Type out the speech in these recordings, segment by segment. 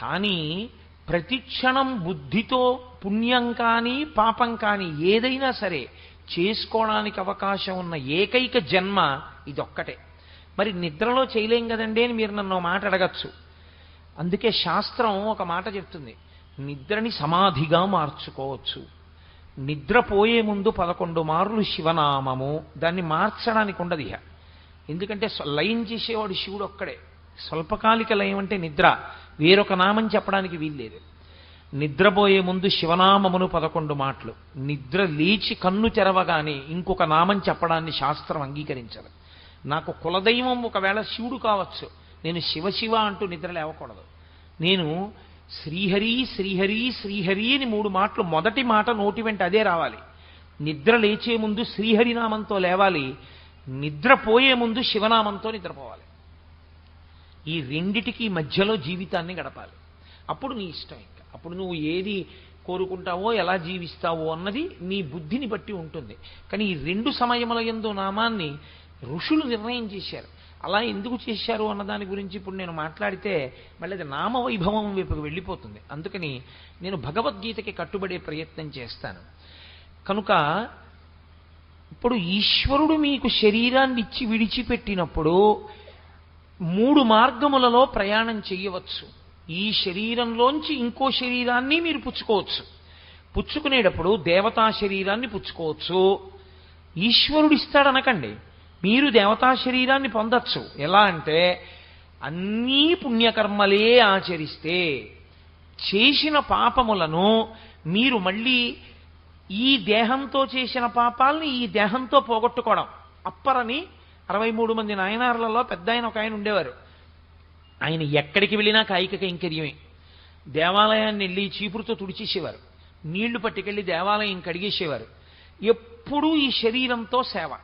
కానీ ప్రతిక్షణం బుద్ధితో పుణ్యం కానీ పాపం కానీ ఏదైనా సరే చేసుకోవడానికి అవకాశం ఉన్న ఏకైక జన్మ ఇదొక్కటే. మరి నిద్రలో చేయలేం కదండి అని మీరు నన్ను మాట అడగచ్చు. అందుకే శాస్త్రం ఒక మాట చెప్తుంది. నిద్రని సమాధిగా మార్చుకోవచ్చు. నిద్రపోయే ముందు పదకొండు మార్లు శివనామము. దాన్ని మార్చడానికి ఉండదు ఇహ. ఎందుకంటే లయం చేసేవాడు శివుడు ఒక్కడే. స్వల్పకాలిక లయం అంటే నిద్ర. వేరొక నామం చెప్పడానికి వీల్లేదు. నిద్రపోయే ముందు శివనామమును పదకొండు మాటలు. నిద్ర లేచి కన్ను తెరవగానే ఇంకొక నామం చెప్పడాన్ని శాస్త్రం అంగీకరించదు. నాకు కులదైవం ఒకవేళ శివుడు కావచ్చు. నేను శివ శివ అంటూ నిద్ర లేవకూడదు. నేను శ్రీహరి శ్రీహరి శ్రీహరి అని మూడు మాటలు మొదటి మాట నోటి వెంట అదే రావాలి. నిద్ర లేచే ముందు శ్రీహరి నామంతో లేవాలి. నిద్రపోయే ముందు శివనామంతో నిద్రపోవాలి. ఈ రెండిటికి మధ్యలో జీవితాన్ని గడపాలి. అప్పుడు నీ ఇష్టం ఇంకా. అప్పుడు నువ్వు ఏది కోరుకుంటావో ఎలా జీవిస్తావో అన్నది నీ బుద్ధిని బట్టి ఉంటుంది. కానీ ఈ రెండు సమయముల ఎందు నామాన్ని ఋషులు నిర్ణయం చేశారు. అలా ఎందుకు చేశారు అన్న దాని గురించి ఇప్పుడు నేను మాట్లాడితే మళ్ళీ అది నామవైభవం వైపుకి వెళ్ళిపోతుంది. అందుకని నేను భగవద్గీతకి కట్టుబడే ప్రయత్నం చేస్తాను. కనుక ఇప్పుడు ఈశ్వరుడు మీకు శరీరాన్ని ఇచ్చి విడిచిపెట్టినప్పుడు మూడు మార్గములలో ప్రయాణం చేయవచ్చు. ఈ శరీరంలోంచి ఇంకో శరీరాన్ని మీరు పుచ్చుకోవచ్చు. పుచ్చుకునేటప్పుడు దేవతా శరీరాన్ని పుచ్చుకోవచ్చు. ఈశ్వరుడు ఇస్తాడనకండి. మీరు దేవతా శరీరాన్ని పొందొచ్చు. ఎలా అంటే అన్నీ పుణ్యకర్మలే ఆచరిస్తే చేసిన పాపములను మీరు మళ్ళీ ఈ దేహంతో చేసిన పాపాలని ఈ దేహంతో పోగొట్టుకోవడం అప్పరని అరవై మూడు మంది నాయనార్లలో పెద్ద ఆయన ఒక ఆయన ఉండేవారు. ఆయన ఎక్కడికి వెళ్ళినా కాయిక కైంకర్యమే. దేవాలయాన్ని వెళ్ళి చీపురుతో తుడిచేసేవారు. నీళ్ళు పట్టుకెళ్ళి దేవాలయం కడిగేసేవారు. ఎప్పుడూ ఈ శరీరంతో సేవ.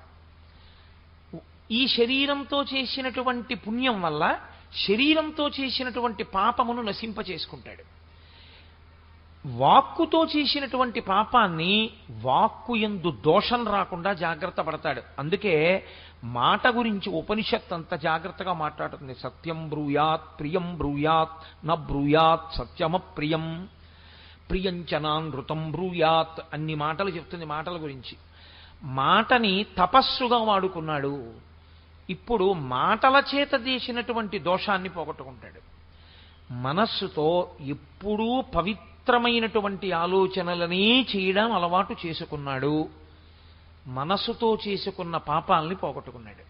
ఈ శరీరంతో చేసినటువంటి పుణ్యం వల్ల శరీరంతో చేసినటువంటి పాపమును నశింపచేసుకుంటాడు. వాక్కుతో చేసినటువంటి పాపాన్ని వాక్కు ఎందు దోషం రాకుండా జాగ్రత్త పడతాడు. అందుకే మాట గురించి ఉపనిషత్ అంత జాగ్రత్తగా మాట్లాడుతుంది. సత్యం బ్రూయాత్ ప్రియం బ్రూయాత్ న బ్రూయాత్ సత్యమ ప్రియం ప్రియంచనానృతం బ్రూయాత్ అన్ని మాటలు చెప్తుంది మాటల గురించి. మాటని తపస్సుగా వాడుకున్నాడు. ఇప్పుడు మాటల చేత చేసినటువంటి దోషాన్ని పోగొట్టుకుంటాడు. మనస్సుతో ఎప్పుడూ పవిత్ర విచిత్రమైనటువంటి ఆలోచనలనే చేయడం అలవాటు చేసుకున్నాడు. మనసుతో చేసుకున్న పాపాలని పోగొట్టుకున్నాడు.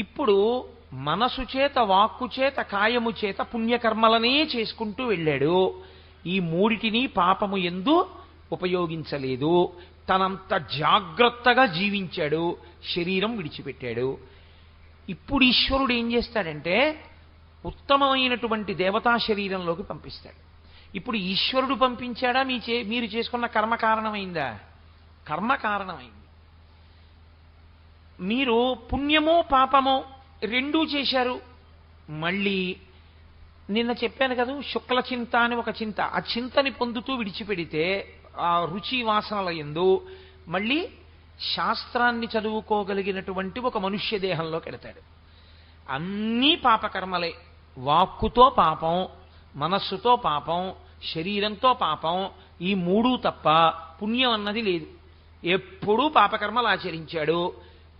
ఇప్పుడు మనసు చేత వాక్కు చేత కాయము చేత పుణ్యకర్మలనే చేసుకుంటూ వెళ్ళాడు. ఈ మూడిటిని పాపము ఎందు ఉపయోగించలేదు. తనంత జాగ్రత్తగా జీవించాడు. శరీరం విడిచిపెట్టాడు. ఇప్పుడు ఈశ్వరుడు ఏం చేస్తాడంటే ఉత్తమమైనటువంటి దేవతా శరీరంలోకి పంపిస్తాడు. ఇప్పుడు ఈశ్వరుడు పంపించాడా? మీ చే మీరు చేసుకున్న కర్మ కారణమైందా? కర్మ కారణమైంది. మీరు పుణ్యమో పాపమో రెండూ చేశారు. మళ్ళీ నిన్న చెప్పాను కదా శుక్ల చింత అని ఒక చింత. ఆ చింతని పొందుతూ విడిచిపెడితే ఆ రుచి వాసనల ఎందు మళ్ళీ శాస్త్రాన్ని చదువుకోగలిగినటువంటి ఒక మనుష్య దేహంలో కెడతాడు అన్నీ పాపకర్మలే. వాక్కుతో పాపం మనస్సుతో పాపం శరీరంతో పాపం ఈ మూడు తప్ప పుణ్యం అన్నది లేదు. ఎప్పుడూ పాపకర్మలు ఆచరించాడు.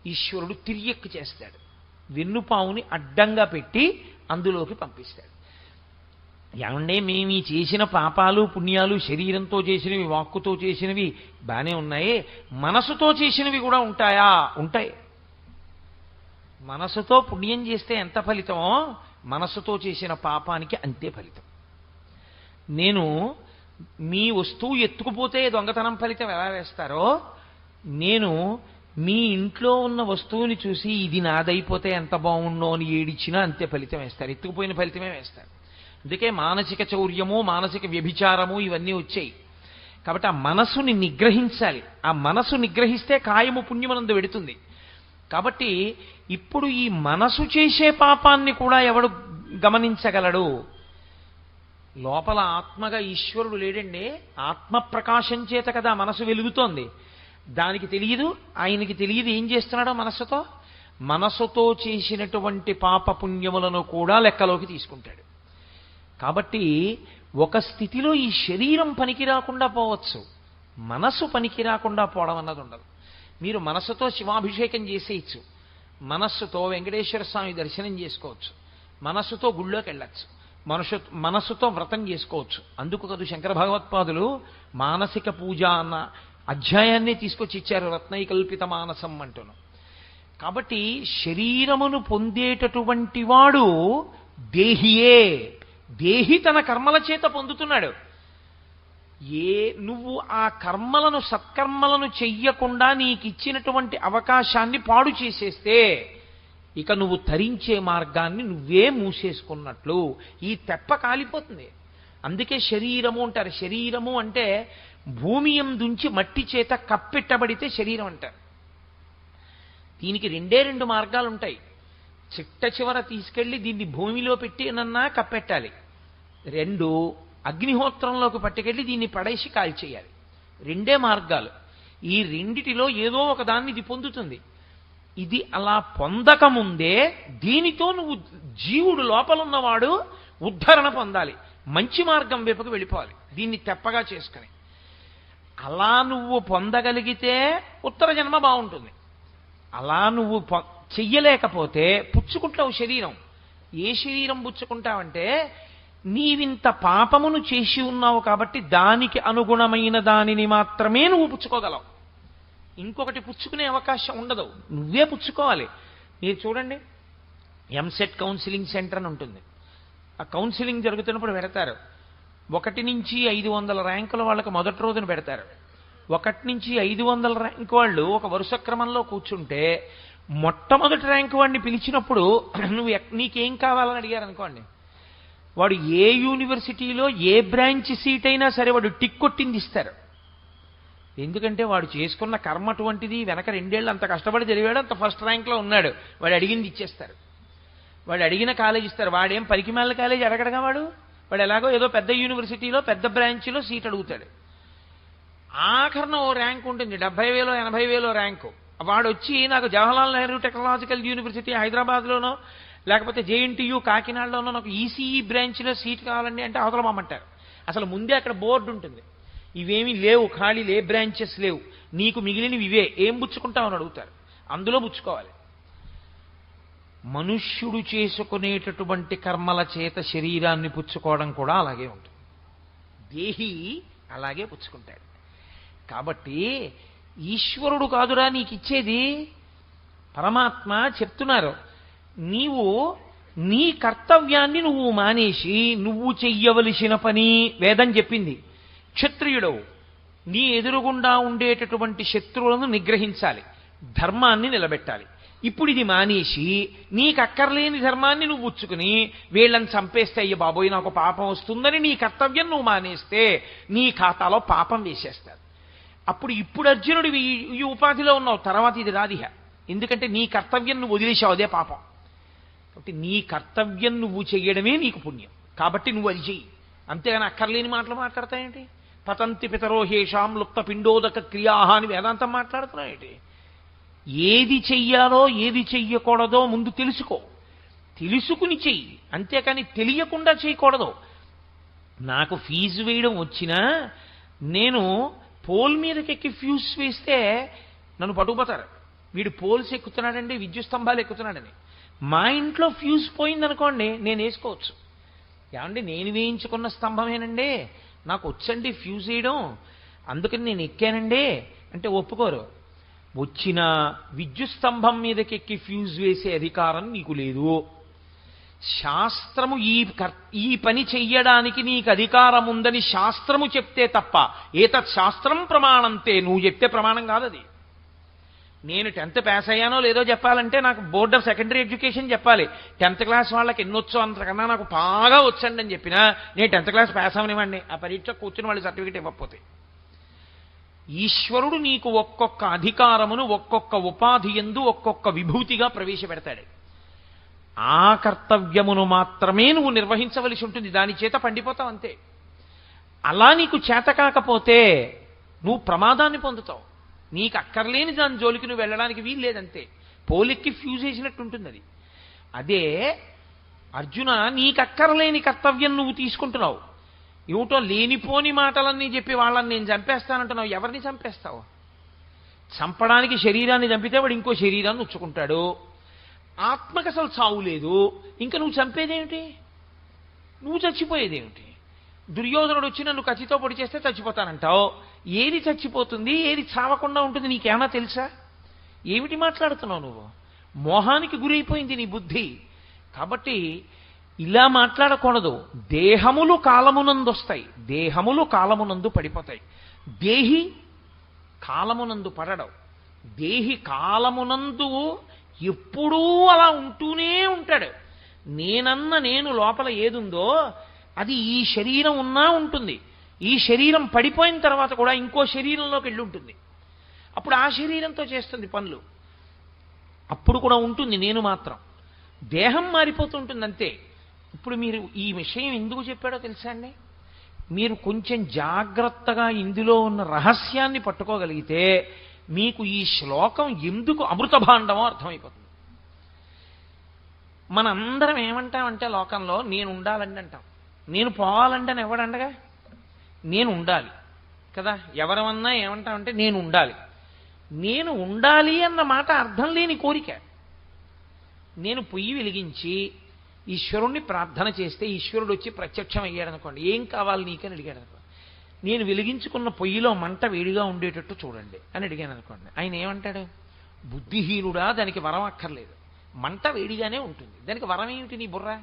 ఈశ్వరుడు తిరియక్కు చేస్తాడు. వెన్నుపావుని అడ్డంగా పెట్టి అందులోకి పంపిస్తాడు. ఏమంటే మేము ఈ చేసిన పాపాలు పుణ్యాలు శరీరంతో చేసినవి వాక్కుతో చేసినవి బాగానే ఉన్నాయి. మనసుతో చేసినవి కూడా ఉంటాయా? ఉంటాయి. మనసుతో పుణ్యం చేస్తే ఎంత ఫలితమో మనసుతో చేసిన పాపానికి అంతే ఫలితం. నేను మీ వస్తువు ఎత్తుకుపోతే దొంగతనం ఫలితం ఎలా వేస్తారో నేను మీ ఇంట్లో ఉన్న వస్తువుని చూసి ఇది నాదైపోతే ఎంత బాగుండో అని ఏడిచ్చినా అంతే ఫలితం వేస్తారు. ఎత్తుకుపోయిన ఫలితమే వేస్తారు. అందుకే మానసిక చౌర్యము మానసిక వ్యభిచారము ఇవన్నీ వచ్చాయి. కాబట్టి ఆ మనసుని నిగ్రహించాలి. ఆ మనసు నిగ్రహిస్తే కాయము పుణ్యమనందు పెడుతుంది కాబట్టి ఇప్పుడు ఈ మనసు చేసే పాపాన్ని కూడా ఎవడు గమనించగలడు? లోపల ఆత్మగా ఈశ్వరుడు లేడండి. ఆత్మ ప్రకాశం చేత కదా మనసు వెలుగుతోంది. దానికి తెలియదు ఆయనకి తెలియదు ఏం చేస్తున్నాడో మనస్సుతో మనసుతో చేసినటువంటి పాప పుణ్యములను కూడా లెక్కలోకి తీసుకుంటాడు. కాబట్టి ఒక స్థితిలో ఈ శరీరం పనికి రాకుండా పోవచ్చు. మనసు పనికి రాకుండా పోవడం అన్నది ఉండదు. మీరు మనసుతో శివాభిషేకం చేసేయచ్చు. మనస్సుతో వెంకటేశ్వర స్వామి దర్శనం చేసుకోవచ్చు. మనస్సుతో గుళ్ళోకి వెళ్ళచ్చు. మనసు మనస్సుతో వ్రతం చేసుకోవచ్చు. అందుకు కదు శంకర భగవత్పాదులు మానసిక పూజ అన్న అధ్యాయాన్ని తీసుకొచ్చి ఇచ్చారు రత్నైకల్పిత మానసం అంటును. కాబట్టి శరీరమును పొందేటటువంటి వాడు దేహియే. దేహి తన కర్మల చేత పొందుతున్నాడు. ఏ నువ్వు ఆ కర్మలను సత్కర్మలను చెయ్యకుండా నీకిచ్చినటువంటి అవకాశాన్ని పాడు చేసేస్తే ఇక నువ్వు తరించే మార్గాన్ని నువ్వే మూసేసుకున్నట్లు. ఈ తెప్ప కాలిపోతుంది. అందుకే శరీరము అంటారు. శరీరము అంటే భూమి ఎందుంచి మట్టి చేత కప్పెట్టబడితే శరీరం అంటారు. దీనికి రెండే రెండు మార్గాలు ఉంటాయి చిట్ట చివర తీసుకెళ్ళి దీన్ని భూమిలో పెట్టి నన్నా కప్పెట్టాలి. రెండు అగ్నిహోత్రంలోకి పట్టుకెళ్ళి దీన్ని పడేసి కాల్చేయాలి రెండే మార్గాలు. ఈ రెండిటిలో ఏదో ఒక దాన్ని ఇది పొందుతుంది. ఇది అలా పొందకముందే దీనితో నువ్వు జీవుడు లోపలున్నవాడు ఉద్ధరణ పొందాలి. మంచి మార్గం వైపుకు వెళ్ళిపోవాలి. దీన్ని తెప్పగా చేసుకుని. అలా నువ్వు పొందగలిగితే ఉత్తర జన్మ బాగుంటుంది. అలా నువ్వు పొ- చెయ్యలేకపోతే పుచ్చుకుంటావు శరీరం. ఏ శరీరం పుచ్చుకుంటావంటే నీవింత పాపమును చేసి ఉన్నావు కాబట్టి దానికి అనుగుణమైన దానిని మాత్రమే నువ్వు పుచ్చుకోగలవు. ఇంకొకటి పుచ్చుకునే అవకాశం ఉండదు. నువ్వే పుచ్చుకోవాలి. మీరు చూడండి ఎంసెట్ కౌన్సిలింగ్ సెంటర్ అని ఉంటుంది. ఆ కౌన్సిలింగ్ జరుగుతున్నప్పుడు పెడతారు. ఒకటి నుంచి ఐదు వందల ర్యాంకుల వాళ్ళకి మొదటి రోజున పెడతారు. ఒకటి నుంచి ఐదు వందల ర్యాంక్ వాళ్ళు ఒక వరుస క్రమంలో కూర్చుంటే మొట్టమొదటి ర్యాంక్ వాడిని పిలిచినప్పుడు నువ్వు ఎక్- నీకేం కావాలని అడిగారు అనుకోండి వాడు ఏ యూనివర్సిటీలో ఏ బ్రాంచ్ సీట్ అయినా సరే వాడు టిక్ కొట్టింది ఇస్తారు. ఎందుకంటే వాడు చేసుకున్న కర్మ అటువంటిది వెనక రెండేళ్ళు అంత కష్టపడి చదివాడు అంత ఫస్ట్ ర్యాంక్లో ఉన్నాడు. వాడు అడిగింది ఇచ్చేస్తారు. వాడు అడిగిన కాలేజ్ ఇస్తారు. వాడేం పరికిమాల కాలేజ్ అడగడగా వాడు? వాడు ఎలాగో ఏదో పెద్ద యూనివర్సిటీలో పెద్ద బ్రాంచ్లో సీట్ అడుగుతాడు. ఆఖరణ ఓ ర్యాంక్ ఉంటుంది డెబ్బై వేలో ఎనభై వేలో ర్యాంకు. వాడు వచ్చి నాకు జవహర్లాల్ నెహ్రూ టెక్నాలజికల్ యూనివర్సిటీ హైదరాబాద్లోనో లేకపోతే జేఎన్టీయూ కాకినాడలోనో నాకు ఈసీఈ బ్రాంచ్లో సీట్ కావాలండి అంటే అవతలమామంటారు అసలు ముందే అక్కడ బోర్డు ఉంటుంది. ఇవేమీ లేవు ఖాళీ లే బ్రాంచెస్ లేవు. నీకు మిగిలినవి ఇవే. ఏం పుచ్చుకుంటావని అడుగుతారు. అందులో పుచ్చుకోవాలి. మనుష్యుడు చేసుకునేటటువంటి కర్మల చేత శరీరాన్ని పుచ్చుకోవడం కూడా అలాగే ఉంటుంది. దేహి అలాగే పుచ్చుకుంటాడు. కాబట్టి ఈశ్వరుడు కాదురా నీకు ఇచ్చేది పరమాత్మ చెప్తున్నారు. నీవు నీ కర్తవ్యాన్ని నువ్వు మానేసి నువ్వు చెయ్యవలసిన పని వేదం చెప్పింది. క్షత్రియుడవు. నీ ఎదురుగుండా ఉండేటటువంటి శత్రువులను నిగ్రహించాలి. ధర్మాన్ని నిలబెట్టాలి. ఇప్పుడు ఇది మానేసి నీకు అక్కర్లేని ధర్మాన్ని నువ్వు ఉచ్చుకుని వీళ్ళని చంపేస్తే అయ్య బాబోయ్ నాకు పాపం వస్తుందని నీ కర్తవ్యం నువ్వు మానేస్తే నీ ఖాతాలో పాపం వేసేస్తారు. అప్పుడు ఇప్పుడు అర్జునుడు ఈ ఈ ఉపాధిలో ఉన్నావు. తర్వాత ఇది రాదిహ. ఎందుకంటే నీ కర్తవ్యం నువ్వు వదిలేసావు అదే పాపం. కాబట్టి నీ కర్తవ్యం నువ్వు చేయడమే నీకు పుణ్యం. కాబట్టి నువ్వు అది చెయ్యి. అంతేగాని అక్కర్లేని మాటలు మాట్లాడతాయేంటి? పతంతి పితరోహేషాం లుప్త పిండోదక క్రియాహ అని వేదాంతం మాట్లాడుతున్నాయేంటి? ఏది చెయ్యాలో ఏది చెయ్యకూడదో ముందు తెలుసుకో. తెలుసుకుని చెయ్యి. అంతేకాని తెలియకుండా చేయకూడదు నాకు ఫీజు వేయడం వచ్చినా నేను పోల్ మీదకి ఎక్కి ఫ్యూజ్ వేస్తే నన్ను పట్టుకుపోతారు. వీడు పోల్స్ ఎక్కుతున్నాడండి విద్యుత్ స్తంభాలు ఎక్కుతున్నాడని. మా ఇంట్లో ఫ్యూజ్ పోయిందనుకోండి నేను వేసుకోవచ్చు. ఏమండి నేను వేయించుకున్న స్తంభమేనండి? నాకు వచ్చండి ఫ్యూజ్ వేయడం అందుకని నేను ఎక్కానండి. అంటే ఒప్పుకోరు. వచ్చిన విద్యుత్ స్తంభం మీదకెక్కి ఫ్యూజ్ వేసే అధికారం నీకు లేదు. శాస్త్రము ఈ కర్ ఈ పని చెయ్యడానికి నీకు అధికారం ఉందని శాస్త్రము చెప్తే తప్ప ఏతత్ శాస్త్రం ప్రమాణంతే నువ్వు చెప్తే ప్రమాణం కాదు అది నేను టెన్త్ పాస్ అయ్యానో లేదో చెప్పాలంటే నాకు బోర్డ్ ఆఫ్ సెకండరీ ఎడ్యుకేషన్ చెప్పాలి. టెన్త్ క్లాస్ వాళ్ళకి ఎన్నొచ్చో అంతకన్నా నాకు బాగా వచ్చండి అని చెప్పినా నేను టెన్త్ క్లాస్ పాస్ అవనివ్వండి. ఆ పరీక్ష కూర్చుని వాళ్ళు సర్టిఫికేట్ ఇవ్వకపోతే. ఈశ్వరుడు నీకు ఒక్కొక్క అధికారమును ఒక్కొక్క ఉపాధి ఎందు ఒక్కొక్క విభూతిగా ప్రవేశపెడతాడు. ఆ కర్తవ్యమును మాత్రమే నువ్వు నిర్వహించవలసి ఉంటుంది. దాని చేత పండిపోతావు అంతే. అలా నీకు చేత కాకపోతే నువ్వు ప్రమాదాన్ని పొందుతావు. నీకు అక్కర్లేని దాని జోలికి నువ్వు వెళ్ళడానికి వీలు లేదంతే పోలెక్కి ఫ్యూజ్ చేసినట్టు ఉంటుంది అది అదే అర్జున నీకక్కరలేని కర్తవ్యం నువ్వు తీసుకుంటున్నావు. ఏమిటో లేనిపోని మాటలన్నీ చెప్పి వాళ్ళని నేను చంపేస్తానంటున్నావు. ఎవరిని చంపేస్తావు? చంపడానికి శరీరాన్ని చంపితే వాడు ఇంకో శరీరాన్ని ఉచ్చుకుంటాడు. ఆత్మకు అసలు చావు లేదు. ఇంకా నువ్వు చంపేదేమిటి? నువ్వు చచ్చిపోయేదేమిటి? దుర్యోధనుడు వచ్చి నన్ను కత్తితో పొడి చేస్తే చచ్చిపోతానంటావు. ఏది చచ్చిపోతుంది ఏది చావకుండా ఉంటుంది నీకేమైనా తెలుసా? ఏమిటి మాట్లాడుతున్నావు నువ్వు? మోహానికి గురైపోయింది నీ బుద్ధి. కాబట్టి ఇలా మాట్లాడకూడదు. దేహములు కాలమునందు వస్తాయి దేహములు కాలమునందు పడిపోతాయి. దేహి కాలమునందు పడడం. దేహి కాలమునందు ఎప్పుడూ అలా ఉంటూనే ఉంటాడు. నేనన్న నేను లోపల ఏదుందో అది ఈ శరీరం ఉన్నా ఉంటుంది. ఈ శరీరం పడిపోయిన తర్వాత కూడా ఇంకో శరీరంలోకి వెళ్ళి ఉంటుంది. అప్పుడు ఆ శరీరంతో చేస్తుంది పనులు. అప్పుడు కూడా ఉంటుంది నేను మాత్రం. దేహం మారిపోతుంటుంది అంతే ఇప్పుడు మీరు ఈ విషయం ఎందుకు చెప్పాడో తెలుసా అండి? మీరు కొంచెం జాగ్రత్తగా ఇందులో ఉన్న రహస్యాన్ని పట్టుకోగలిగితే మీకు ఈ శ్లోకం ఎందుకు అమృత భాండమో అర్థమైపోతుంది. మనందరం ఏమంటామంటే లోకంలో నేను ఉండాలండి అంటాం. నేను పోవాలంటే అని ఎవడండగా? నేను ఉండాలి. కదా? ఎవరమన్నా ఏమంటామంటే నేను ఉండాలి. నేను ఉండాలి అన్న మాట అర్థం లేని కోరిక. నేను పొయ్యి వెలిగించి ఈశ్వరుణ్ణి ప్రార్థన చేస్తే ఈశ్వరుడు వచ్చి ప్రత్యక్షం అయ్యాడు అనుకోండి ఏం కావాలి నీకని అడిగాడు అనుకోండి నేను వెలిగించుకున్న పొయ్యిలో మంట వేడిగా ఉండేటట్టు చూడండి అని అడిగాను అనుకోండి. ఆయన ఏమంటాడు? బుద్ధిహీనుడా దానికి వరం అక్కర్లేదు. మంట వేడిగానే ఉంటుంది. దానికి వరం ఏమిటి నీ బుర్ర?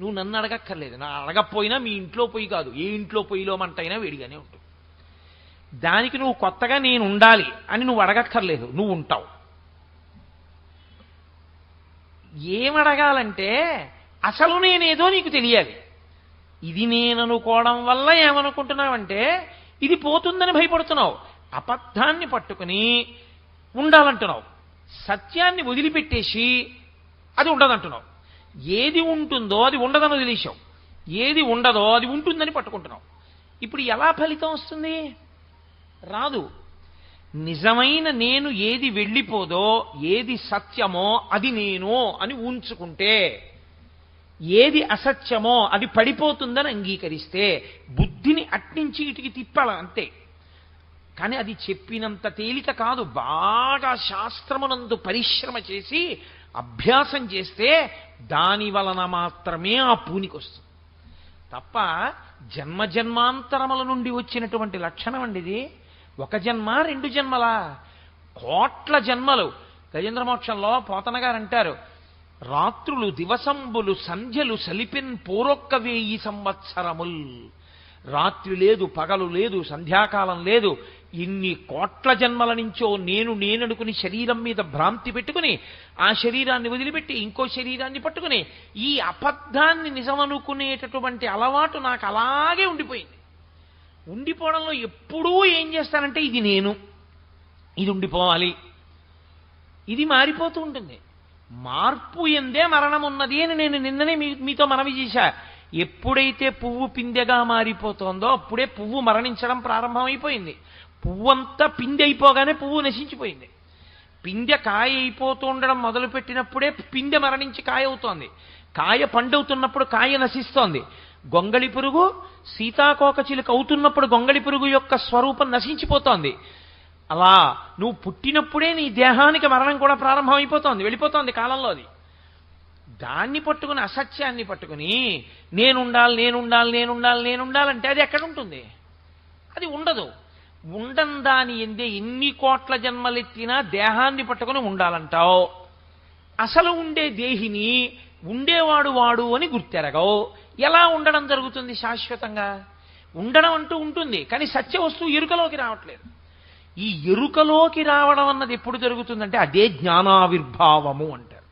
నువ్వు నన్ను అడగక్కర్లేదు. నా అడగకపోయినా మీ ఇంట్లో పొయ్యి కాదు. ఏ ఇంట్లో పొయ్యిలో మంట అయినా వేడిగానే ఉంటుంది. దానికి నువ్వు కొత్తగా నేను ఉండాలి అని నువ్వు అడగక్కర్లేదు. నువ్వు ఉంటావు. ఏమడగాలంటే అసలు నేనేదో నీకు తెలియాలి. ఇది నేను అనుకోవడం వల్ల ఏమనుకుంటున్నావంటే ఇది పోతుందని భయపడుతున్నావు. అబద్ధాన్ని పట్టుకుని ఉండాలంటున్నావు. సత్యాన్ని వదిలిపెట్టేసి అది ఉండదంటున్నావు. ఏది ఉంటుందో అది ఉండదని వదిలేశావు ఏది ఉండదో అది ఉంటుందని పట్టుకుంటున్నాం. ఇప్పుడు ఎలా ఫలితం వస్తుంది? రాదు. నిజమైన నేను ఏది వెళ్ళిపోదో ఏది సత్యమో అది నేను అని ఉంచుకుంటే ఏది అసత్యమో అది పడిపోతుందని అంగీకరిస్తే బుద్ధిని అట్నుంచి ఇటుకి తిప్పాల అంతే. కానీ అది చెప్పినంత తేలిక కాదు. బాగా శాస్త్రమునందు పరిశ్రమ చేసి అభ్యాసం చేస్తే దాని వలన మాత్రమే ఆ పూనికి వస్తుంది. తప్ప జన్మ జన్మాంతరముల నుండి వచ్చినటువంటి లక్షణం అండి ఇది. ఒక జన్మ రెండు జన్మలా? కోట్ల జన్మలు. గజేంద్రమోక్షంలో పోతన గారు అంటారు రాత్రులు దివసంబులు సంధ్యలు సలిపిన్ పూరొక్క వేయి సంవత్సరముల్. రాత్రి లేదు పగలు లేదు సంధ్యాకాలం లేదు ఇన్ని కోట్ల జన్మల నుంచో నేను నేననుకుని శరీరం మీద భ్రాంతి పెట్టుకుని ఆ శరీరాన్ని వదిలిపెట్టి ఇంకో శరీరాన్ని పట్టుకుని ఈ అబద్ధాన్ని నిజమనుకునేటటువంటి అలవాటు నాకు అలాగే ఉండిపోయింది. ఉండిపోవడంలో ఎప్పుడూ ఏం చేస్తానంటే ఇది నేను. ఇది ఉండిపోవాలి. ఇది మారిపోతూ ఉంటుంది. మార్పు ఎందే మరణం ఉన్నది అని నేను నిన్ననే మీ మీతో మనవి చేశా. ఎప్పుడైతే పువ్వు పిందెగా మారిపోతుందో అప్పుడే పువ్వు మరణించడం ప్రారంభమైపోయింది. పువ్వు అంతా అయిపోగానే పువ్వు నశించిపోయింది. పిందె కాయ అయిపోతూ ఉండడం మొదలుపెట్టినప్పుడే పిందె మరణించి కాయ అవుతోంది. కాయ పండవుతున్నప్పుడు కాయ నశిస్తోంది. గొంగళి పురుగు సీతాకోక చిలుక అవుతున్నప్పుడు గొంగళి పురుగు యొక్క స్వరూపం నశించిపోతోంది. అలా నువ్వు పుట్టినప్పుడే నీ దేహానికి మరణం కూడా ప్రారంభమైపోతోంది వెళ్ళిపోతోంది కాలంలో అది దాన్ని పట్టుకుని అసత్యాన్ని పట్టుకుని నేనుండాలి నేనుండాలి నేనుండాలి నేనుండాలంటే అది ఎక్కడ ఉంటుంది అది ఉండదు. ఉండం దాని ఎందే ఎన్ని కోట్ల జన్మలెత్తినా దేహాన్ని పట్టుకుని ఉండాలంటావు. అసలు ఉండే దేహిని ఉండేవాడు వాడు అని గుర్తెరగవు. ఎలా ఉండడం జరుగుతుంది శాశ్వతంగా? ఉండడం అంటూ ఉంటుంది కానీ సత్య వస్తువు ఎరుకలోకి రావట్లేదు. ఈ ఎరుకలోకి రావడం అన్నది ఎప్పుడు జరుగుతుందంటే అదే జ్ఞానావిర్భావము అంటారు.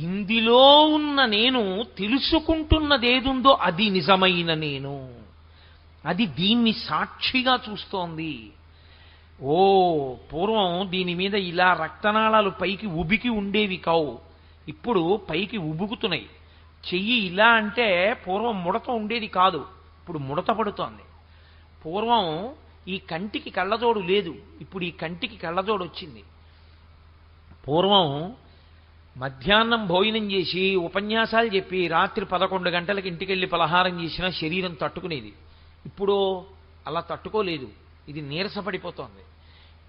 ఇందులో ఉన్న నేను తెలుసుకుంటున్నదేదుందో అది నిజమైన నేను. అది దీన్ని సాక్షిగా చూస్తోంది. ఓ పూర్వం దీని మీద ఇలా రక్తనాళాలు పైకి ఉబికి ఉండేవి కావు. ఇప్పుడు పైకి ఉబుకుతున్నాయి. చెయ్యి ఇలా అంటే పూర్వం ముడత ఉండేది కాదు. ఇప్పుడు ముడత పడుతోంది. పూర్వం ఈ కంటికి కళ్ళజోడు లేదు. ఇప్పుడు ఈ కంటికి కళ్ళజోడు వచ్చింది. పూర్వం మధ్యాహ్నం భోజనం చేసి ఉపన్యాసాలు చెప్పి రాత్రి పదకొండు గంటలకు ఇంటికి వెళ్ళి పలహారం చేసినా శరీరం తట్టుకునేది. ఇప్పుడు అలా తట్టుకోలేదు. ఇది నీరసపడిపోతోంది.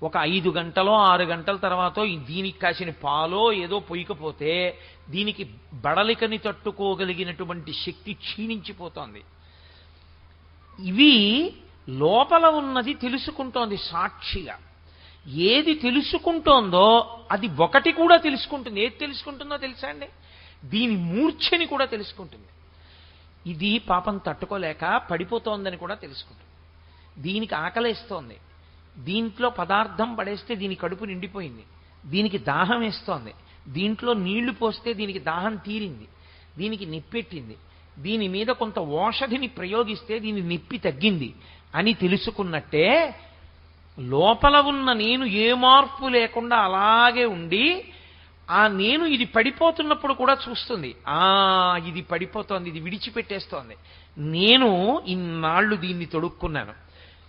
ఒక ఐదు గంటలో ఆరు గంటల తర్వాత దీనికి కాసిన పాలో ఏదో పొయ్యకపోతే దీనికి బడలికని తట్టుకోగలిగినటువంటి శక్తి క్షీణించిపోతోంది. ఇవి లోపల ఉన్నది తెలుసుకుంటోంది సాక్షిగా. ఏది తెలుసుకుంటోందో అది ఒకటి కూడా తెలుసుకుంటుంది. ఏది తెలుసుకుంటుందో తెలుసా అండి? దీని మూర్ఛని కూడా తెలుసుకుంటుంది. ఇది పాపం తట్టుకోలేక పడిపోతోందని కూడా తెలుసుకుంటుంది దీనికి ఆకలేస్తోంది దీంట్లో పదార్థం పడేస్తే దీని కడుపు నిండిపోయింది. దీనికి దాహం వేస్తోంది. దీంట్లో నీళ్ళు పోస్తే దీనికి దాహం తీరింది. దీనికి నిప్పెట్టింది. దీని మీద కొంత ఓషధిని ప్రయోగిస్తే దీని నిప్పి తగ్గింది అని తెలుసుకున్నట్టే లోపల ఉన్న నేను ఏ మార్పు లేకుండా అలాగే ఉండి ఆ నేను ఇది పడిపోతున్నప్పుడు కూడా చూస్తుంది. ఆ ఇది పడిపోతోంది ఇది విడిచిపెట్టేస్తోంది. నేను ఇన్నాళ్ళు దీన్ని తొడుక్కున్నాను.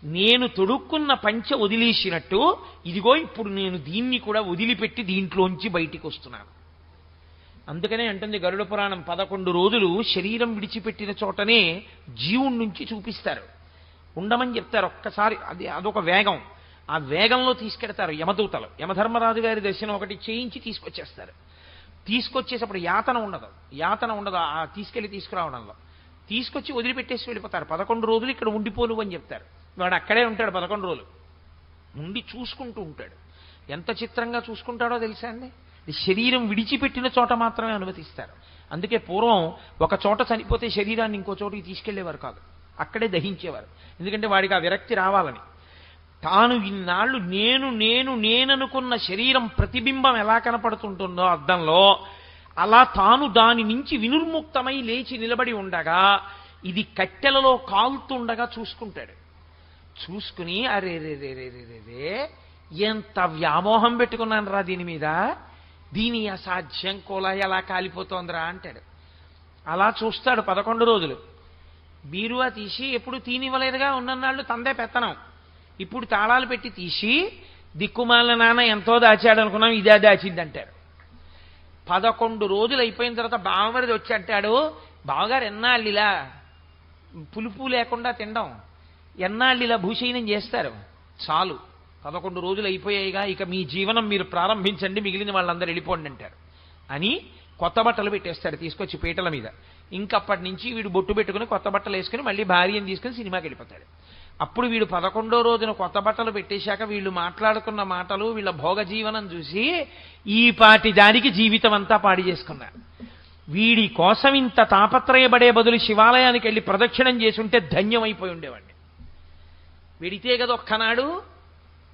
నేను తొడుక్కున్న పంచ వదిలేసినట్టు ఇదిగో ఇప్పుడు నేను దీన్ని కూడా వదిలిపెట్టి దీంట్లోంచి బయటికి వస్తున్నాను అందుకనే అంటుంది గరుడ పురాణం పదకొండు రోజులు శరీరం విడిచిపెట్టిన చోటనే జీవుడి నుంచి చూపిస్తారు. ఉండమని చెప్తారు ఒక్కసారి అది అదొక వేగం. ఆ వేగంలో తీసుకెడతారు యమదూతలు. యమధర్మరాజు గారి దర్శనం ఒకటి చేయించి తీసుకొచ్చేస్తారు. తీసుకొచ్చేసప్పుడు యాతన ఉండదు. యాతన ఉండదు. ఆ తీసుకెళ్ళి తీసుకురావడంలో. తీసుకొచ్చి వదిలిపెట్టేసి వెళ్ళిపోతారు. పదకొండు రోజులు ఇక్కడ ఉండిపోను అని చెప్తారు. వాడు అక్కడే ఉంటాడు పదకొండు రోజులు. ఉండి చూసుకుంటూ ఉంటాడు. ఎంత చిత్రంగా చూసుకుంటాడో తెలుసా అండి? శరీరం విడిచిపెట్టిన చోట మాత్రమే అనుమతిస్తారు. అందుకే పూర్వం ఒక చోట చనిపోతే శరీరాన్ని ఇంకో చోటికి తీసుకెళ్ళేవారు కాదు. అక్కడే దహించేవారు. ఎందుకంటే వాడికి ఆ విరక్తి రావాలని. తాను ఇన్నాళ్ళు నేను నేను నేననుకున్న శరీరం ప్రతిబింబం ఎలా కనపడుతుంటుందో అద్దంలో అలా తాను దాని నుంచి వినుర్ముక్తమై లేచి నిలబడి ఉండగా ఇది కట్టెలలో కాలుతుండగా చూసుకుంటాడు. చూసుకుని అరే రే రే రే రే రే ఎంత వ్యామోహం పెట్టుకున్నాను రా దీని మీద? దీని అసాధ్యం కోలా ఎలా కాలిపోతోందిరా అంటాడు. అలా చూస్తాడు పదకొండు రోజులు. బీరువా తీసి ఎప్పుడు తీనివ్వలేదుగా ఉన్ననాళ్ళు తందే పెత్తనం ఇప్పుడు తాళాలు పెట్టి తీసి దిక్కుమాల నాన్న ఎంతో దాచాడు అనుకున్నాం ఇదే దాచింది అంటారు పదకొండు రోజులు అయిపోయిన తర్వాత బావమరిది వచ్చి అంటాడు బావగారు ఎన్నాళ్ళు ఇలా పులుపు లేకుండా తినడం ఎన్నాళ్ళు ఇలా భూషయనం చేస్తారు? చాలు పదకొండు రోజులు అయిపోయాయిగా ఇక మీ జీవనం మీరు ప్రారంభించండి మిగిలిన వాళ్ళందరూ వెళ్ళిపోండి అంటారు. అని కొత్త బట్టలు పెట్టేస్తాడు తీసుకొచ్చి పీటల మీద. ఇంకప్పటి నుంచి వీడు బొట్టు పెట్టుకుని కొత్త బట్టలు వేసుకుని మళ్ళీ భార్యను తీసుకుని సినిమాకి వెళ్ళిపోతాడు. అప్పుడు వీడు పదకొండో రోజున కొత్త బట్టలు పెట్టేశాక వీళ్ళు మాట్లాడుకున్న మాటలు వీళ్ళ భోగ జీవనం చూసి ఈ పాటి దానికి జీవితం అంతా పాడి చేసుకున్నారు వీడి కోసం ఇంత తాపత్రయపడే బదులు శివాలయానికి వెళ్ళి ప్రదక్షిణం చేసుంటే ధన్యమైపోయి ఉండేవాడిని. వెడితే కదా ఒక్కనాడు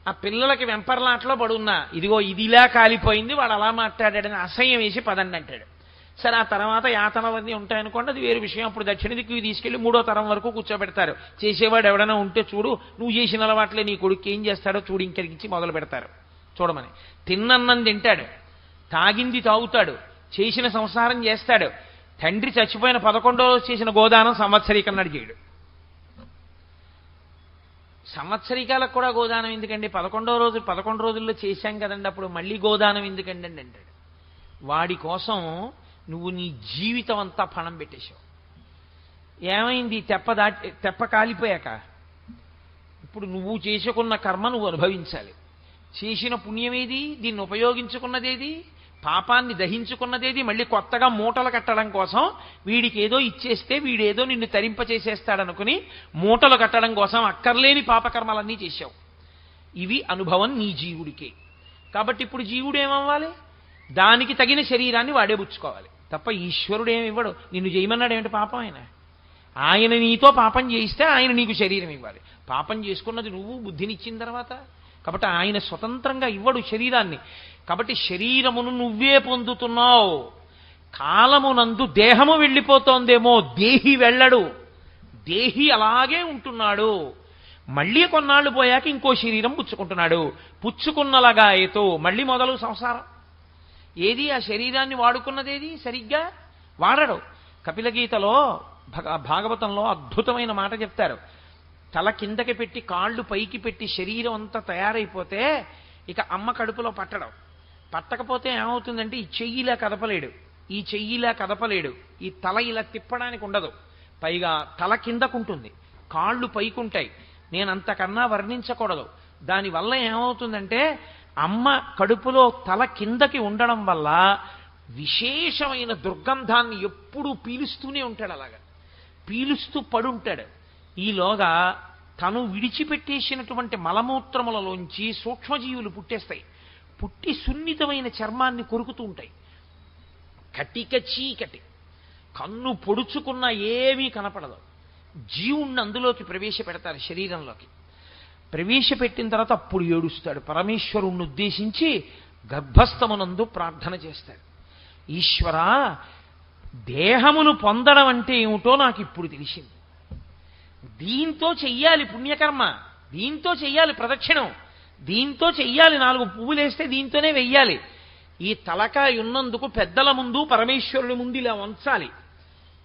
ఆ పిల్లలకి వెంపర్లాట్లో పడున్నా. ఇదిగో ఇదిలా కాలిపోయింది వాడు అలా మాట్లాడాడని అసహ్యం వేసి పదండి అంటాడు. సరే ఆ తర్వాత యాతనవన్నీ ఉంటాయనుకోండి అది వేరు విషయం. అప్పుడు దక్షిణ దిక్కు తీసుకెళ్ళి మూడో తరం వరకు కూర్చోబెడతారు. చేసేవాడు ఎవడైనా ఉంటే చూడు నువ్వు చేసిన అలవాట్లే నీ కొడుకు ఏం చేస్తాడో చూడు ఇంకరిగించి మొదలు పెడతారు. చూడమని. తిన్నన్నం తింటాడు. తాగింది తాగుతాడు. చేసిన సంసారం చేస్తాడు. తండ్రి చచ్చిపోయిన పదకొండో రోజు చేసిన గోదానం సంవత్సరీకన్నాడు చేయడు. సంవత్సరికాలకు కూడా గోదానం ఎందుకండి? పదకొండో రోజు పదకొండు రోజుల్లో చేశాం కదండి అప్పుడు మళ్ళీ గోదానం ఎందుకండి అండి అంటాడు. వాడి కోసం నువ్వు నీ జీవితం అంతా పణం పెట్టేశావు. ఏమైంది? తెప్ప దాటి తెప్ప కాలిపోయాక? ఇప్పుడు నువ్వు చేసుకున్న కర్మ నువ్వు అనుభవించాలి. చేసిన పుణ్యమేది? దీన్ని ఉపయోగించుకున్నదేది? పాపాన్ని దహించుకున్నదేది? మళ్ళీ కొత్తగా మూటలు కట్టడం కోసం వీడికి ఏదో ఇచ్చేస్తే వీడేదో నిన్ను తరింపచేసేస్తాడనుకుని మూటలు కట్టడం కోసం అక్కర్లేని పాపకర్మలన్నీ చేశావు. ఇవి అనుభవం నీ జీవుడికే. కాబట్టి ఇప్పుడు జీవుడు ఏమవ్వాలి? దానికి తగిన శరీరాన్ని వాడే పుచ్చుకోవాలి. తప్ప ఈశ్వరుడు నిన్ను చేయమన్నాడు ఏమిటి పాపం ఆయన? ఆయన నీతో పాపం చేయిస్తే ఆయన నీకు శరీరం ఇవ్వాలి. పాపం చేసుకున్నది నువ్వు బుద్ధినిచ్చిన తర్వాత. కాబట్టి ఆయన స్వతంత్రంగా ఇవ్వడు శరీరాన్ని. కాబట్టి శరీరమును నువ్వే పొందుతున్నావు. కాలమునందు దేహము వెళ్ళిపోతోందేమో దేహి వెళ్ళడు. దేహి అలాగే ఉంటున్నాడు. మళ్ళీ కొన్నాళ్ళు పోయాక ఇంకో శరీరం పుచ్చుకుంటున్నాడు. పుచ్చుకున్నలగాయతో మళ్ళీ మొదలు సంసారం. ఏది? ఆ శరీరాన్ని వాడుకున్నదేది? సరిగ్గా వాడడు. కపిలగీతలో భగ భాగవతంలో అద్భుతమైన మాట చెప్తారు. తల కిందకి పెట్టి కాళ్ళు పైకి పెట్టి శరీరం అంతా తయారైపోతే ఇక అమ్మ కడుపులో పట్టడం. పట్టకపోతే ఏమవుతుందంటే ఈ చెయ్యిలా కదపలేడు. ఈ చెయ్యిలా కదపలేడు. ఈ తల ఇలా తిప్పడానికి ఉండదు. పైగా తల కిందకుంటుంది. కాళ్ళు పైకుంటాయి. నేను అంతకన్నా వర్ణించకూడదు. దానివల్ల ఏమవుతుందంటే అమ్మ కడుపులో తల కిందకి ఉండడం వల్ల విశేషమైన దుర్గంధాన్ని ఎప్పుడూ పీలుస్తూనే ఉంటాడు అలాగా. పీలుస్తూ పడుంటాడు. ఈలోగా తను విడిచిపెట్టేసినటువంటి మలమూత్రములలోంచి సూక్ష్మజీవులు పుట్టేస్తాయి. పుట్టి సున్నితమైన చర్మాన్ని కొరుకుతూ ఉంటాయి. కటిక చీకటి. కన్ను పొడుచుకున్న ఏమీ కనపడదు. జీవుణ్ణి అందులోకి ప్రవేశపెడతారు శరీరంలోకి. ప్రవేశపెట్టిన తర్వాత అప్పుడు ఏడుస్తాడు. పరమేశ్వరుణ్ణి ఉద్దేశించి గర్భస్థమునందు ప్రార్థన చేస్తాడు. ఈశ్వర దేహమును పొందడం అంటే ఏమిటో నాకు ఇప్పుడు తెలిసింది. దీంతో చెయ్యాలి పుణ్యకర్మ దీంతో చెయ్యాలి ప్రదక్షిణం దీంతో చెయ్యాలి నాలుగు పువ్వులేస్తే దీంతోనే వెయ్యాలి. ఈ తలకాయ ఉన్నందుకు పెద్దల ముందు పరమేశ్వరుడి ముందు ఇలా వంచాలి.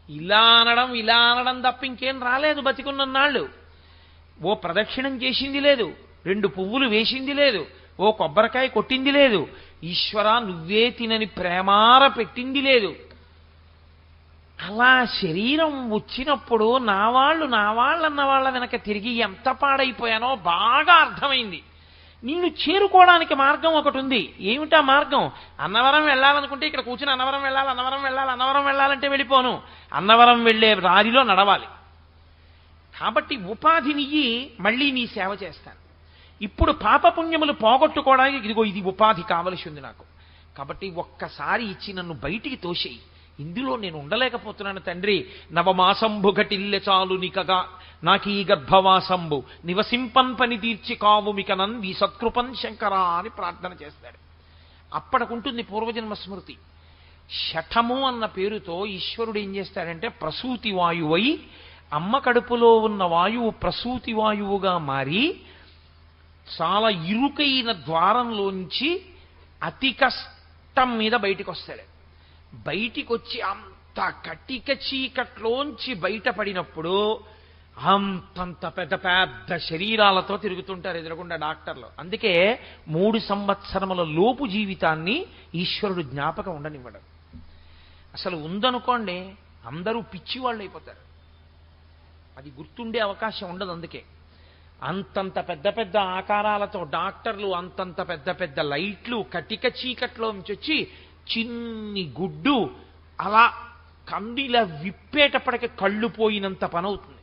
ఇలా అనడం ఇలా అనడం తప్ప ఇంకేం రాలేదు బతికున్న నాళ్ళు. ఓ ప్రదక్షిణం చేసింది లేదు రెండు పువ్వులు వేసింది లేదు ఓ కొబ్బరికాయ కొట్టింది లేదు ఈశ్వర నువ్వే తినని ప్రేమార పెట్టింది లేదు. అలా శరీరం వచ్చినప్పుడు నా వాళ్ళు నా వాళ్ళన్న వాళ్ళ వెనక తిరిగి ఎంత పాడైపోయానో బాగా అర్థమైంది. నిన్ను చేరుకోవడానికి మార్గం ఒకటి ఉంది. ఏమిటా మార్గం? అన్నవరం వెళ్ళాలనుకుంటే ఇక్కడ కూర్చుని అన్నవరం వెళ్ళాలి అన్నవరం వెళ్ళాలి అన్నవరం వెళ్ళాలంటే వెళ్ళిపోను. అన్నవరం వెళ్ళే దారిలో నడవాలి. కాబట్టి ఉపాధినియ్యి మళ్ళీ నీ సేవ చేస్తాను. ఇప్పుడు పాపపుణ్యములు పోగొట్టుకోవడానికి ఇదిగో ఇది ఉపాధి కావలసి ఉంది నాకు. కాబట్టి ఒక్కసారి ఇచ్చి నన్ను బయటికి తోసేయి. ఇందులో నేను ఉండలేకపోతున్నాను తండ్రి. నవమాసంభు ఘటిల్లె చాలు నికగా. నాకు ఈ గర్భవాసంబు. నివసింపన్ పని తీర్చి కావు మికనన్ సత్కృపన్ శంకరా అని ప్రార్థన చేస్తాడు. అప్పటికుంటుంది పూర్వజన్మ స్మృతి. శఠము అన్న పేరుతో ఈశ్వరుడు ఏం చేస్తాడంటే ప్రసూతి వాయువై అమ్మ కడుపులో ఉన్న వాయువు ప్రసూతి వాయువుగా మారి చాలా ఇరుకైన ద్వారంలోంచి అతి కష్టం మీద బయటికి వస్తాడు బయటికి వచ్చి అంత కటిక చీకట్లోంచి బయటపడినప్పుడు అంతంత పెద్ద పెద్ద శరీరాలతో తిరుగుతుంటారు ఎదురకుండా డాక్టర్లు. అందుకే మూడు సంవత్సరముల లోపు జీవితాన్ని ఈశ్వరుడు జ్ఞాపకం ఉండనివ్వడం. అసలు ఉందనుకోండి అందరూ పిచ్చి వాళ్ళు అయిపోతారు అది గుర్తుండే అవకాశం ఉండదు అందుకే. అంతంత పెద్ద పెద్ద ఆకారాలతో డాక్టర్లు అంతంత పెద్ద పెద్ద లైట్లు కటిక చీకట్లో నుంచి వచ్చి చిన్ని గుడ్డు అలా కందిలా విప్పేటప్పటికి కళ్ళు పోయినంత పనవుతుంది.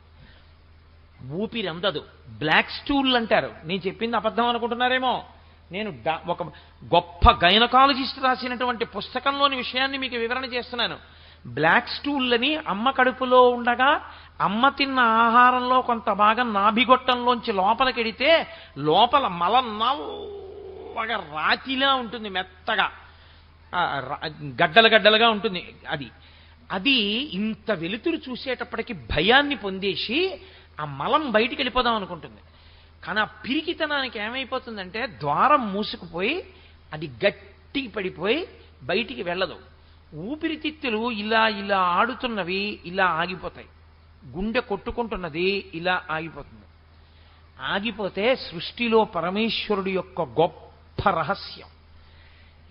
ఊపిరి అందదు. బ్లాక్ స్టూల్ అంటారు. నేను చెప్పింది అబద్ధం అనుకుంటున్నారేమో. నేను ఒక గొప్ప గైనకాలజిస్ట్ రాసినటువంటి పుస్తకంలోని విషయాన్ని మీకు వివరణ చేస్తున్నాను. బ్లాక్ స్టూళ్ళని అమ్మ కడుపులో ఉండగా అమ్మ తిన్న ఆహారంలో కొంత భాగం నాభిగొట్టంలోంచి లోపలికెడితే లోపల మల నల్లగా రాతిలా ఉంటుంది మెత్తగా. గడ్డలు గడ్డలుగా ఉంటుంది అది. అది ఇంత వెలుతురు చూసేటప్పటికి భయాన్ని పొందేసి ఆ మలం బయటికి వెళ్ళిపోదాం అనుకుంటుంది. కానీ ఆ పిరికితనానికి ఏమైపోతుందంటే ద్వారం మూసుకుపోయి అది గట్టి పడిపోయి బయటికి వెళ్ళదు. ఊపిరితిత్తులు ఇలా ఇలా ఆడుతున్నవి ఇలా ఆగిపోతాయి. గుండె కొట్టుకుంటున్నది ఇలా ఆగిపోతుంది. ఆగిపోతే సృష్టిలో పరమేశ్వరుడి యొక్క గొప్ప రహస్యం.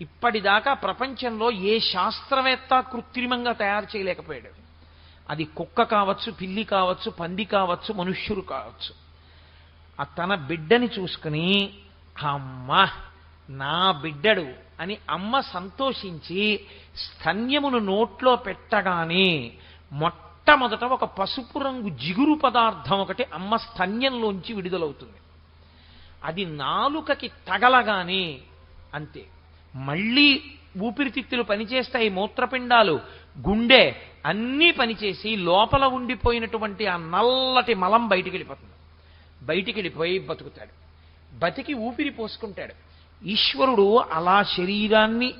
ఇప్పటిదాకా ప్రపంచంలో ఏ శాస్త్రవేత్త కృత్రిమంగా తయారు చేయలేకపోయాడు. అది కుక్క కావచ్చు పిల్లి కావచ్చు పంది కావచ్చు మనుష్యుడు కావచ్చు. ఆ తన బిడ్డని చూసుకుని అమ్మ నా బిడ్డడు అని అమ్మ సంతోషించి స్తన్యమును నోట్లో పెట్టగానే మొట్టమొదట ఒక పసుపు రంగు జిగురు పదార్థం ఒకటి అమ్మ స్తన్యంలోంచి విడుదలవుతుంది. అది నాలుకకి తగలగానే అంతే. మళ్ళీ ఊపిరితిత్తులు పనిచేస్తాయి మూత్రపిండాలు. గుండె అన్నీ పనిచేసి లోపల ఉండిపోయినటువంటి ఆ నల్లటి మలం బయటికి వెళ్ళిపోతుంది. బయటికి వెళ్ళిపోయి బతుకుతాడు. బతికి ఊపిరి పోసుకుంటాడు. ఈశ్వరుడు అలా శరీరాన్ని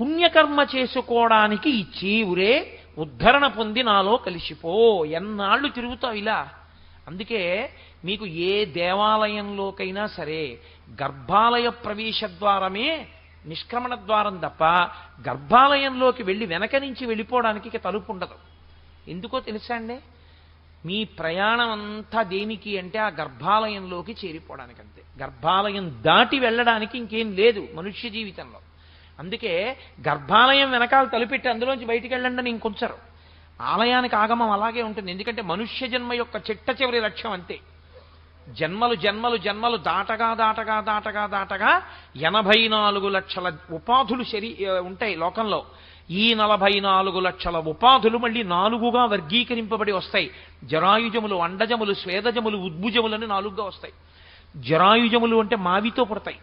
పుణ్యకర్మ చేసుకోవడానికి ఇచ్చి ఉరే ఉద్ధరణ పొంది నాలో కలిసిపో. ఎన్నాళ్ళు తిరుగుతావు ఇలా? అందుకే మీకు ఏ దేవాలయంలోకైనా సరే గర్భాలయ ప్రవేశ ద్వారమే నిష్క్రమణ ద్వారం తప్ప గర్భాలయంలోకి వెళ్ళి వెనక నుంచి వెళ్ళిపోవడానికి తలుపు ఉండదు. ఎందుకో తెలుసా అండి? మీ ప్రయాణం అంతా దేనికి అంటే ఆ గర్భాలయంలోకి చేరిపోవడానికంత. గర్భాలయం దాటి వెళ్ళడానికి ఇంకేం లేదు మనుష్య జీవితంలో. అందుకే గర్భాలయం వెనకాల తలుపెట్టి అందులోంచి బయటికి వెళ్ళండి అని ఇంకొంచరు. ఆలయానికి ఆగమం అలాగే ఉంటుంది. ఎందుకంటే మనుష్య జన్మ యొక్క చిట్ట చివరి లక్ష్యం అంతే. జన్మలు జన్మలు జన్మలు దాటగా దాటగా దాటగా దాటగా ఎనభై నాలుగు లక్షల ఉపాధులు శరీ ఉంటాయి లోకంలో. ఈ నలభై నాలుగు లక్షల ఉపాధులు మళ్ళీ నాలుగుగా వర్గీకరింపబడి వస్తాయి. జరాయుజములు అండజములు స్వేదజములు ఉద్భుజములని నాలుగుగా వస్తాయి. జరాయుజములు అంటే మావితో పుడతాయి.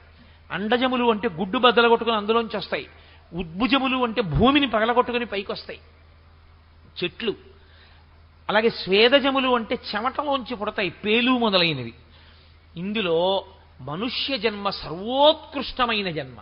అండజములు అంటే గుడ్డు బద్దలగొట్టుకుని అందులోంచి వస్తాయి. ఉద్భుజములు అంటే భూమిని పగలగొట్టుకుని పైకి వస్తాయి చెట్లు. అలాగే స్వేదజములు అంటే చెమటలోంచి పుడతాయి. పేలు మొదలైనవి. ఇందులో మనుష్య జన్మ సర్వోత్కృష్టమైన జన్మ.